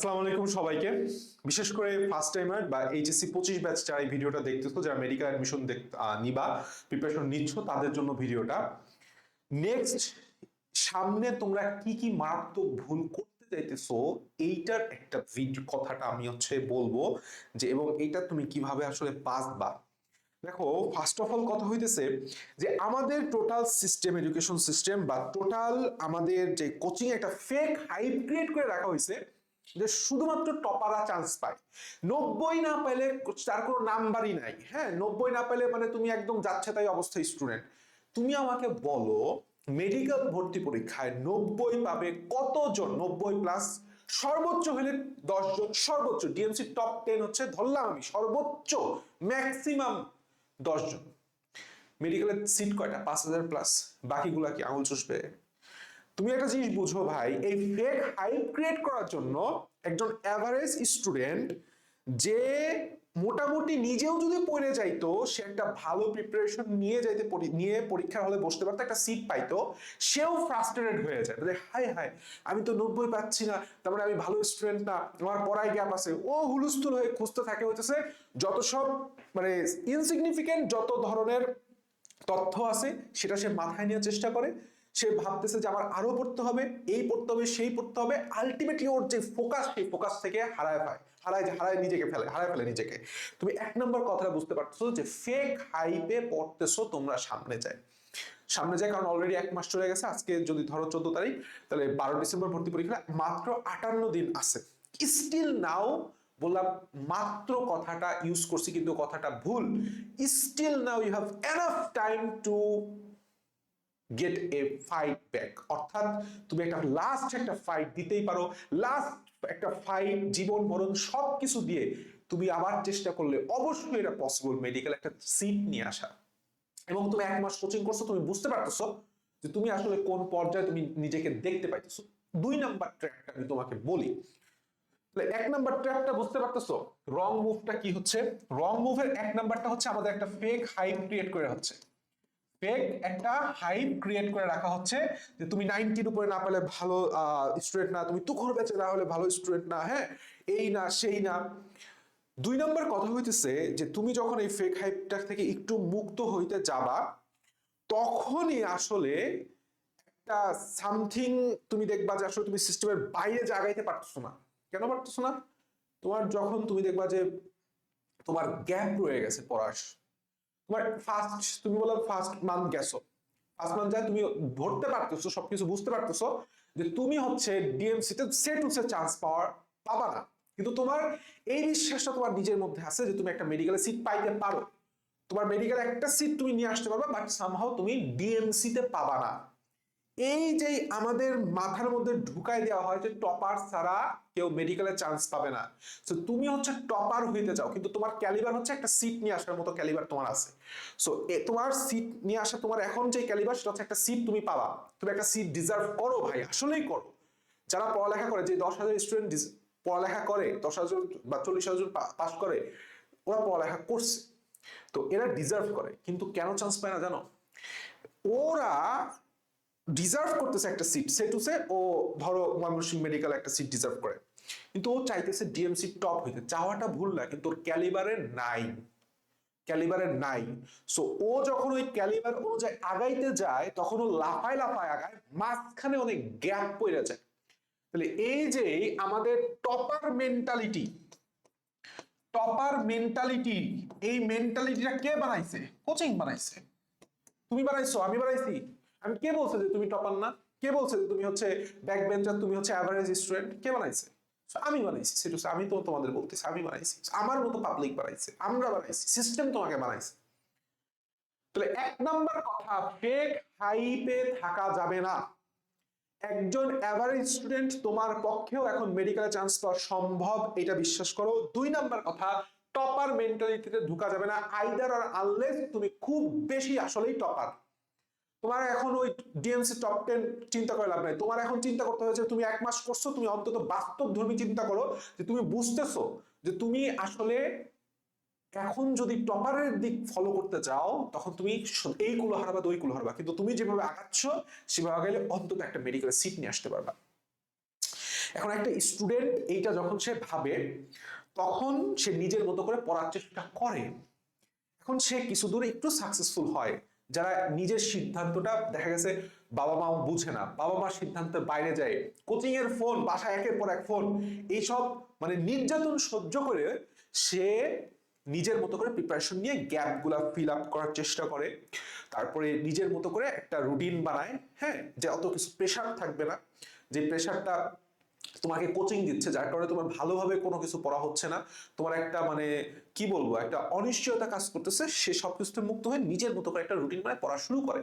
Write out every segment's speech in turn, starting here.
আসসালামু আলাইকুম সবাইকে। বিশেষ করে ফার্স্ট টাইমার বা এইচএসসি পঁচিশ ব্যাচ যারা এই ভিডিওটা দেখতেছো, যারা মেডিকেল অ্যাডমিশন নিবা প্রিপারেশন নিচ্ছ, তাদের জন্য ভিডিওটা। নেক্সট সামনে তোমরা কি কি মারাত্মক ভুল করতে চাইতেছো, এইটার একটা ভিডিও কথাটা আমি হচ্ছে বলব যে, এবং এইটা তুমি কীভাবে আসলে বাঁচবা দেখো ফার্স্ট অফ অল কথা হইতেছে যে, আমাদের টোটাল সিস্টেম এডুকেশন সিস্টেম বা টোটাল আমাদের যে কোচিং একটা ফেক হাইপ ক্রিয়েট করে রাখা হয়েছে যে শুধুমাত্র টপাররা চান্স পায়। নব্বই না পেলে তার কোনো নাম্বারই নাই হ্যাঁ? নব্বই না পেলে মানে তুমি একদম যাচ্ছে তাই অবস্থায় স্টুডেন্ট তুমি আমাকে বলো মেডিকেল ভর্তি পরীক্ষায় নব্বই পাবে কতজন? নব্বই প্লাস সর্বোচ্চ হলে দশ জন সর্বোচ্চ ডিএমসি টপ টেন হচ্ছে, ধরলাম আমি, সর্বোচ্চ ম্যাক্সিমাম দশজন। মেডিকেলের সিট কয়টা? পাঁচ হাজার প্লাস বাকিগুলা কি আঙুল চুষবে? তুমি একটা জিনিস বুঝো ভাই, এই ফেক হাইপ ক্রিয়েট করার জন্য একজন অ্যাভারেজ স্টুডেন্ট যে মোটামুটি নিজেও যদি পড়ে যাইতো, সে একটা ভালো প্রিপারেশন নিয়ে যাইতে নিয়ে পরীক্ষার হলে বসতে পারতো, একটা সিট পাইতো, সেও ফ্রাস্ট্রেটেড হয়ে যায়। বলে হাই হাই আমি তো নব্বই পাচ্ছি না, তার মানে আমি ভালো স্টুডেন্ট না, আমার পড়ায় গ্যাপ আছে। ও হুলস্থুল হয়ে খুঁজতে থাকে হচ্ছে যত সব মানে ইনসিগনিফিকেন্ট যত ধরনের তথ্য আছে, সেটা সে মাথায় নেওয়ার চেষ্টা করে। সে ভাবতেছে যে আমার আরও পড়তে হবে, এই পড়তে হবে, সেই পড়তে হবে। আলটিমেটলি ওর যে ফোকাস সেই ফোকাস থেকে হারায় পায় হারায় হারায় নিজেকে ফেলে, হারায় ফেলে নিজেকে। তুমি এক নম্বর কথাটা বুঝতে পারতেছো যে ফেক হাইপে পড়তেছো তোমরা সামনে যায়। সামনে যায় কারণ অলরেডি এক মাস চলে গেছে, আজকে যদি ধরো চোদ্দ তারিখ, তাহলে বারো ডিসেম্বর ভর্তি পরীক্ষা মাত্র আটান্ন দিন আছে। স্টিল নাও বললাম মাত্র কথাটা ইউজ করছি কিন্তু কথাটা ভুল। Still now you have enough time to get a fight back অর্থাৎ তুমি একটা লাস্ট একটা ফাইট দিতেই পারো। লাস্ট একটা ফাইট জীবন, মরণ সব কিছু দিয়ে তুমি আবার চেষ্টা করলে অবশ্যই এটা পসিবল মেডিকেল একটা সিট নিয়ে আসা। এবং তুমি এক মাস কোচিং করছ, তুমি বুঝতে পারতেছো যে তুমি আসলে কোন পর্যায়ে তুমি নিজেকে দেখতে পাইতেছো। দুই নাম্বার ট্র্যাকটা আমি তোমাকে বলি। এক নাম্বার ট্র্যাকটা বুঝতে পারতেছো? রং মুভটা কি হচ্ছে? রং মুভের এক নাম্বারটা হচ্ছে আমাদের একটা ফেক হাইপ ক্রিয়েট করে হচ্ছে। ফেক একটা হাইপ ক্রিয়েট করে রাখা হচ্ছে যে তুমি নাইনটির উপরে না পেলে ভালো স্টুডেন্ট না, তুমি তুখর বেঁচে না হলে ভালো স্টুডেন্ট না হ্যাঁ? এই না, সেই না। দুই নম্বর কথা হইতেছে যে তুমি যখন এই ফেক হাইপটা থেকে একটু মুক্ত হইতে যাবা, তখনই আসলে একটা সামথিং তুমি দেখবা যে আসলে তুমি সিস্টেমের বাইরে জাগাইতে পারতেছো না। কেন পারতেছো না? তোমার যখন তুমি দেখবা যে তোমার গ্যাপ রয়ে গেছে পড়ার তোমার ফার্স্ট তুমি বলো ফার্স্ট মান্থ গেছো। ফার্স্ট মান্থ যায়, তুমি ধরতে পারতেছো, সবকিছু বুঝতে পারতেছো যে তুমি হচ্ছে ডিএমসি তে সেট হচ্ছে চান্স পাওয়ার পাবা না। কিন্তু তোমার এই বিশ্বাসটা তোমার নিজের মধ্যে আছে যে তুমি একটা মেডিকেলে সিট পাইতে পারো। তোমার মেডিকেল একটা সিট তুমি নিয়ে আসতে পারবা বাট সামহাও তুমি ডিএমসি তে পাবা না। এই যে আমাদের মাথার মধ্যে ঢুকাই দেওয়া হয় যে টপার ছাড়া কেউ মেডিকেলে চান্স পাবে না। তো তুমি হচ্ছে টপার হইতে চাও, কিন্তু তোমার ক্যালিবার হচ্ছে একটা সিট নিয়ে আসার মতো ক্যালিবার তোমার আছে। সো তোমার সিট নিয়ে আসা, তোমার এখন যে ক্যালিবার সেটা হচ্ছে একটা সিট তুমি পাবা। তুমি একটা সিট ডিজার্ভ করো ভাই, আসলেই করো। যারা পড়ালেখা করে, যে দশ হাজার স্টুডেন্ট পড়ালেখা করে, দশ হাজার বা চল্লিশ হাজার পাস করে, ওরা পড়ালেখা করছে। তো এরা ডিজার্ভ করে, কিন্তু কেন চান্স পায় না জানো? ওরা ডিজার্ভ করতেছে একটা সিট সে টু সে ও ধরো ময়মনসিং মেডিকেল একটা সিট ডিজার্ভ করে। কিন্তু ও চাইতেছে ডিএমসি টপ হইতে। চাওয়াটা ভুল না, কিন্তু ওর ক্যালিবারে নাই। ক্যালিবারে নাই। সো ও যখন ওই ক্যালিবার অনুযায়ী আগাইতে যায়, তখন ও লাফায় লাফায় আগায় মাঝখানে অনেক গ্যাপ পড়ে যায়। তাহলে এই যে আমাদের টপার মেন্টালিটি টপার মেন্টালিটি এই মেন্টালিটিটা কে বানাইছে? কোচিং বানাইছে। তুমি বানাইছো, আমি বানাইছি। আমি কে বলছে যে তুমি টপার না? কে বলছে যে তুমি হচ্ছে ব্যাক বেঞ্চার তুমি হচ্ছে অ্যাভারেজ স্টুডেন্ট কে বানাইছে? আমি বানাইছি, সেটা আমি তো তোমাদের বলতেছি, আমি বানাইছি। আমার মতো পাবলিক বানাইছে, আমরা বানাইছি সিস্টেম তোমাকে বানাইছে। তাহলে এক নাম্বার কথা ফেক হাইপে থাকা যাবে না। একজন অ্যাভারেজ স্টুডেন্ট তোমার পক্ষেও এখন মেডিকেলে চান্স পাওয়া সম্ভব, এটা বিশ্বাস করো। দুই নাম্বার কথা টপার মেন্টালিটিতে ঢুকা যাবে না আইদার আর আনলেস তুমি খুব বেশি আসলেই টপার তোমার এখন ওই ডিএমসি টপ টেন চিন্তা করে লাভ নাই। তোমার এখন চিন্তা করতে হয়েছে তুমি এক মাস করছ, তুমি অন্তত বাস্তব ধর্মী চিন্তা করো যে তুমি বুঝতেছো যে তুমি আসলে এখন যদি টপারের দিক ফলো করতে চাও, তখন তুমি এই কুলো হারাবা, ওই কুলো হারাবা। কিন্তু তুমি যেভাবে আগাচ্ছ, সেভাবে গেলে অন্তত একটা মেডিকেল সিট নিয়ে আসতে পারবা। এখন একটা স্টুডেন্ট এইটা যখন সে ভাবে, তখন সে নিজের মতো করে পড়ার চেষ্টা করে। এখন সে কিছু দূরে একটু সাকসেসফুল হয়। যারা নিজের সিদ্ধান্তটা দেখা গেছে বাবা মা বুঝে না, বাবা মার সিদ্ধান্তের বাইরে যায় কোচিং এর ফোন বাসায় একের পর এক ফোন এইসব মানে নির্যাতন সহ্য করে সে নিজের মতো করে প্রিপারেশন নিয়ে গ্যাপগুলা ফিল আপ করার চেষ্টা করে। তারপরে নিজের মতো করে একটা রুটিন বানায় হ্যাঁ যে অত কিছু প্রেশার থাকবে না, যে প্রেশারটা তোমাকে কোচিং দিচ্ছে, যার কারণে তোমার ভালোভাবে কোনো কিছু পড়া হচ্ছে না। তোমার একটা মানে কি বলব, একটা অনিশ্চয়তা কাজ করতেছে, সে সব কিছুতে মুক্ত হয়ে নিজের মতো করে একটা রুটিন মানে পড়া শুরু করে।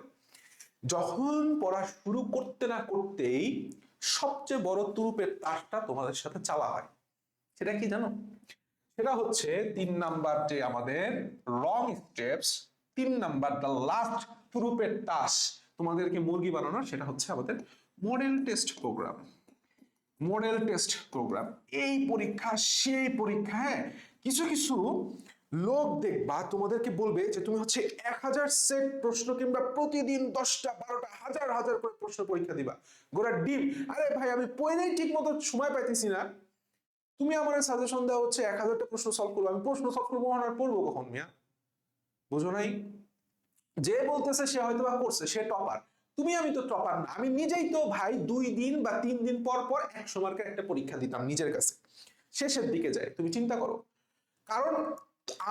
যখন পড়া শুরু করতে না করতেই সবচেয়ে বড় তুরুপের তাসটা তোমাদের সাথে চালা হয়। সেটা কি জানো? সেটা হচ্ছে তিন নাম্বার যে আমাদের রং স্টেপস তিন নাম্বার দ্য লাস্ট তুরুপের তাস। তোমাদেরকে মুরগি বানানোর, সেটা হচ্ছে আমাদের model test program model test program এই পরীক্ষা, সেই পরীক্ষা হ্যাঁ কিছু কিছু লোক দেখবা, তোমাদেরকে বলবে যে তুমি হচ্ছে এক হাজার সেট প্রশ্ন কিংবা প্রতিদিন দশটা, বারোটা, হাজার হাজার করে প্রশ্ন পরীক্ষা দিবা। গোড়া ডিম। আরে ভাই, আমি পড়লেই ঠিক মতো সময় পাইতেছি না। তুমি আমার সাজেশন দেওয়া হচ্ছে এক হাজারটা প্রশ্ন সলভ করব। আমি প্রশ্ন সলভ করব আর পড়ব কখন মিয়া? বুঝো নাই? যে বলতেছে সে হয়তো বা করছে, সে টপার তুমি আমি তো টপার না। আমি নিজেই তো ভাই দুই দিন বা তিন দিন পর পর একশো মার্কের একটা পরীক্ষা দিতাম নিজের কাছে। শেষের দিকে যায়, তুমি চিন্তা করো। কারণ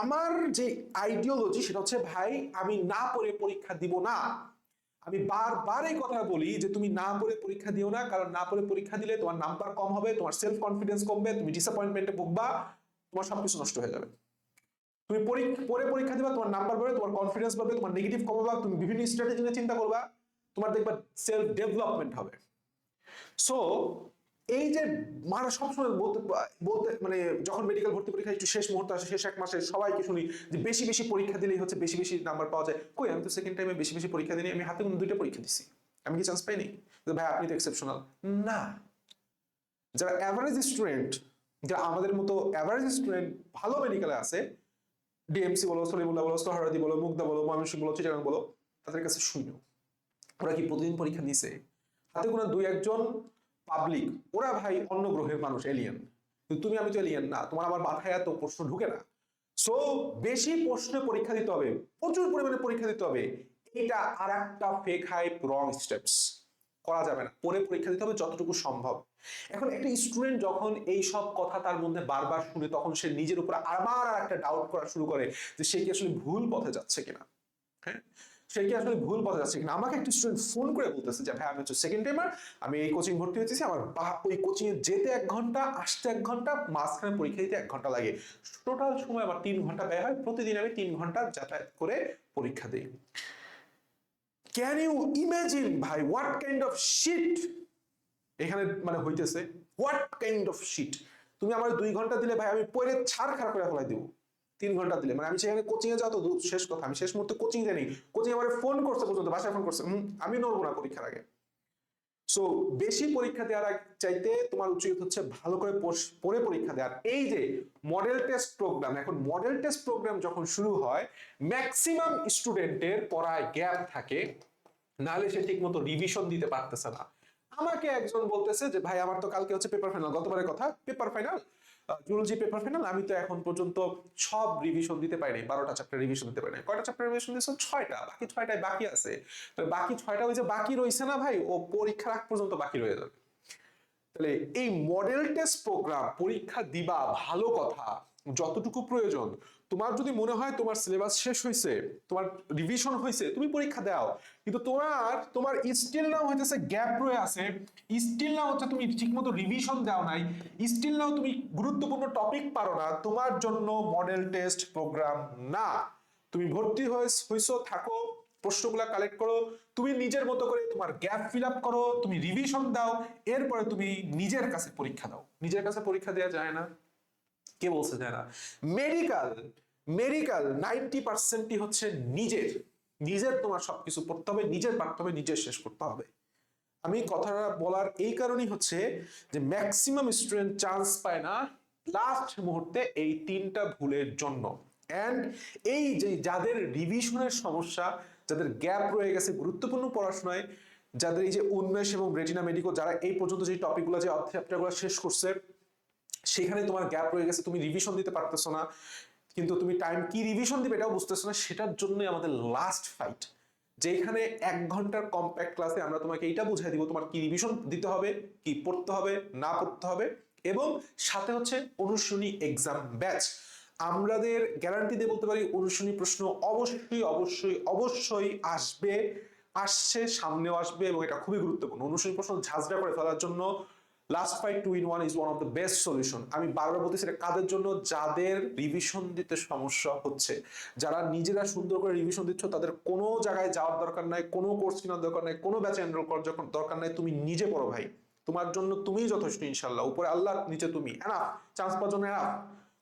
আমার যে আইডিওলজি সেটা হচ্ছে, ভাই, আমি না পড়ে পরীক্ষা দিব না। আমি বারবার এই কথা বলি যে, তুমি না পড়ে পরীক্ষা দিও না, কারণ না পড়ে পরীক্ষা দিলে তোমার নাম্বার কম হবে, তোমার সেলফ কনফিডেন্স কমবে, তুমি ডিসঅ্যাপয়েন্টমেন্টে ভুগবা, তোমার সবকিছু নষ্ট হয়ে যাবে। তুমি পরে পরীক্ষা দিবা, তোমার নাম্বার বাড়বে, তোমার কনফিডেন্স বাড়বে, তোমার নেগেটিভ কমাবা, তুমি বিভিন্ন স্ট্র্যাটেজি নিয়ে চিন্তা করবা। তোমার দেখবা সেলফ ডেভেলপমেন্ট হবে। সো এই যে মারা সবসময় বলতে বলতে মানে যখন মেডিকেল ভর্তি পরীক্ষা একটু শেষ মুহূর্তে আসে, শেষ এক মাসে সবাইকে শুনি যে বেশি বেশি পরীক্ষা দিলেই হচ্ছে বেশি বেশি নাম্বার পাওয়া যায়। কই, আমি তো সেকেন্ড টাইমে বেশি বেশি পরীক্ষা দিই আমি হাতে কোনো দুইটা পরীক্ষা দিছি। আমি কি চান্স পাইনি? ভাই, আপনি তো এক্সেপশনাল না। যারা অ্যাভারেজ স্টুডেন্ট যারা আমাদের মতো অ্যাভারেজ স্টুডেন্ট ভালো মেডিকেলে আছে ডিএমসি বলো, সলিমুল্লাহ বলো সোহরাদি বলো, মুগ্ধা বলো, ময়মনসিংহ বলো, চিটাগাং বলো, তাদের কাছে শূন্য ওরা কি প্রতিদিন পরীক্ষা দিছে? হাতে কোনো দুই একজন পাবলিক ওরা ভাই অন্য গ্রহের মানুষ এলিয়েন তুমি, আমি তো এলিয়েন না, তোমার আমার মাথায় এত প্রশ্ন ঢুকে না। সো বেশি প্রশ্নে পরীক্ষা দিতে হবে, প্রচুর পরিমাণে পরীক্ষা দিতে হবে। এটা আর একটা ফেক হাইপ রং স্টেপস করা যাবে না, পরে পরীক্ষা দিতে হবে যতটুকু সম্ভব। এখন একটা স্টুডেন্ট যখন এই সব কথা তার মধ্যে বারবার শুনে তখন সে নিজের উপর আবার আর একটা ডাউট করা শুরু করে যে সে কি আসলে ভুল পথে যাচ্ছে কিনা। হ্যাঁ? সে কি আসলে ভুল পথে যাচ্ছে কিনা? আমাকে একটা স্টুডেন্ট ফোন করে বলতেছে যে, ভাই, আমি হচ্ছে সেকেন্ড টাইমার আমি এই কোচিং ভর্তি হয়েছি, আমার ওই কোচিং এ যেতে এক ঘণ্টা, আসতে এক ঘণ্টা, মাঝখানে পরীক্ষা দিতে এক ঘণ্টা লাগে। টোটাল সময় আমার তিন ঘণ্টা ব্যয় হয়, প্রতিদিন আমি তিন ঘণ্টা যাতায়াত করে পরীক্ষা দিই। ক্যান ইউ ইমাজিন ভাই হোয়াট কাইন্ড অফ শিট এখানে মানে হইতেছে? হোয়াট কাইন্ড অফ শিট তুমি আমার দুই ঘণ্টা দিলে, ভাই, আমি পরে ছাড় খারাপ করে ফেলাই দিব। তিন ঘণ্টা দিলে। মানে আমি সেখানে কোচিং এ যাও তো শেষ কথা। আমি শেষ মুহূর্তে কোচিং জানি কোচিং আমার ফোন করছে পর্যন্ত, বাসায় ফোন করছে। আমি নড়বো না পরীক্ষার আগে। সো বেশি পরীক্ষা দেওয়ার চাইতে তোমার উচিত হচ্ছে ভালো করে পড়ে পরীক্ষা দেওয়ার এই যে মডেল টেস্ট প্রোগ্রাম এখন মডেল টেস্ট প্রোগ্রাম যখন শুরু হয় ম্যাক্সিমাম স্টুডেন্টের পড়ায় গ্যাপ থাকে। নাহলে সে ঠিক মতো রিভিশন দিতে পারতেছে না। আমাকে একজন বলতেছে যে, ভাই, আমার তো কালকে হচ্ছে পেপার ফাইনাল গতবারের কথা paper final zoology paper final আমি তো এখন পর্যন্ত সব রিভিশন দিতে পারিনি, বারোটা চ্যাপ্টার রিভিশন দিতে পারিনি। কয়টা চ্যাপ্টার রিভিশন দিয়েছ ছয়টা, বাকি ছয়টায় বাকি আছে। তো বাকি ছয়টা ওই যে বাকি রয়েছে না ভাই, ও পরীক্ষার আগ পর্যন্ত বাকি রয়ে যাবে। তাহলে এই মডেল টেস্ট প্রোগ্রাম পরীক্ষা দিবা ভালো কথা, যতটুকু প্রয়োজন তোমার যদি মনে হয় তোমার সিলেবাস শেষ হয়েছে তোমার রিভিশন হয়েছে তুমি পরীক্ষা দাও। কিন্তু তোমার তোমার স্টিল নাও হইতেছে গ্যাপ রয়ে আছে। স্টিল নাও হচ্ছে তুমি ঠিকমতো রিভিশন দাও নাই। স্টিল নাও তুমি গুরুত্বপূর্ণ টপিক পারো না। তোমার জন্য মডেল টেস্ট প্রোগ্রাম না। তুমি ভর্তি হয়েছো থাকো, প্রশ্নগুলো কালেক্ট করো। তুমি নিজের মতো করে তোমার গ্যাপ ফিল আপ করো। তুমি রিভিশন দাও। এরপরে তুমি নিজের কাছে পরীক্ষা দাও। নিজের কাছে পরীক্ষা দেওয়া যায় না। কে বলছে যায় না মেডিকেল মেডিকেল নাইনটি পার্সেন্টই হচ্ছে নিজের। নিজের তোমার সবকিছু পড়তে হবে, নিজের পারতে হবে নিজের শেষ করতে হবে। আমি কথাটা বলার এই কারণেই হচ্ছে যে ম্যাক্সিমাম স্টুডেন্ট চান্স পায় না লাস্ট মুহূর্তে এই তিনটা ভুলের জন্য। অ্যান্ড এই যে যাদের রিভিশনের সমস্যা, যাদের গ্যাপ রয়ে গেছে গুরুত্বপূর্ণ পড়াশোনায়, যাদের এই যে উন্মেষ এবং রেটিনা মেডিকো যারা এই পর্যন্ত যে টপিকগুলো যে চ্যাপ্টারগুলো শেষ করছে সেখানে তোমার গ্যাপ রয়ে গেছে, তুমি রিভিশন দিতে পারতেছো না। কিন্তু তুমি টাইম কি রিভিশন দিবে এটাও বুঝতেছো না, সেটার জন্যই আমাদের লাস্ট ফাইট যেখানে এক ঘণ্টার কম্প্যাক্ট ক্লাসে আমরা তোমাকে এইটা বুঝাই দিব, তোমার কি রিভিশন দিতে হবে, কি পড়তে হবে, না পড়তে হবে, এবং সাথে হচ্ছে অনুশীলনী এক্সাম ব্যাচ আমাদের গ্যারান্টি দিয়ে বলতে পারি, অনুশীলনী প্রশ্ন অবশ্যই অবশ্যই অবশ্যই আসবে, আসছে, সামনেও আসবে, এবং এটা খুবই গুরুত্বপূর্ণ। অনুশীলনী প্রশ্ন ঝাঁঝরা করে ফেলার জন্য last fight two in one is one of the best solution আমি বারবার বলতেছি এটা কাদের জন্য? যাদের রিভিশন দিতে সমস্যা হচ্ছে। যারা নিজেরা সুন্দর করে রিভিশন দিচ্ছ, তাদের কোনো জায়গায় যাওয়ার দরকার নাই, কোনো কোর্স কেনার দরকার নাই, কোনো ব্যাচে এনরোল করার যখন দরকার নাই, তুমি নিজে পড়ো ভাই। তোমার জন্য তুমি যথেষ্ট ইনশাল্লাহ উপরে আল্লাহ, নিচে তুমি। এনাফ চান্স পাওয়ার জন্য এনাফ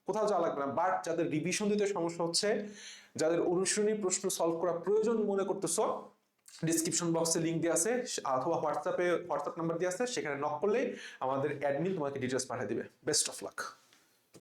কোথাও যাওয়া লাগবে না। বাট যাদের রিভিশন দিতে সমস্যা হচ্ছে, যাদের অনুশীলনী প্রশ্ন সলভ করা প্রয়োজন মনে করতেছ ডিসক্রিপশন বক্সে লিঙ্ক দিয়ে আছে অথবা হোয়াটসঅ্যাপে হোয়াটসঅ্যাপ নাম্বার দিয়ে আছে, সেখানে নক করলে আমাদের অ্যাডমিন তোমাকে ডিটেলস পাঠিয়ে দেবে। Best of luck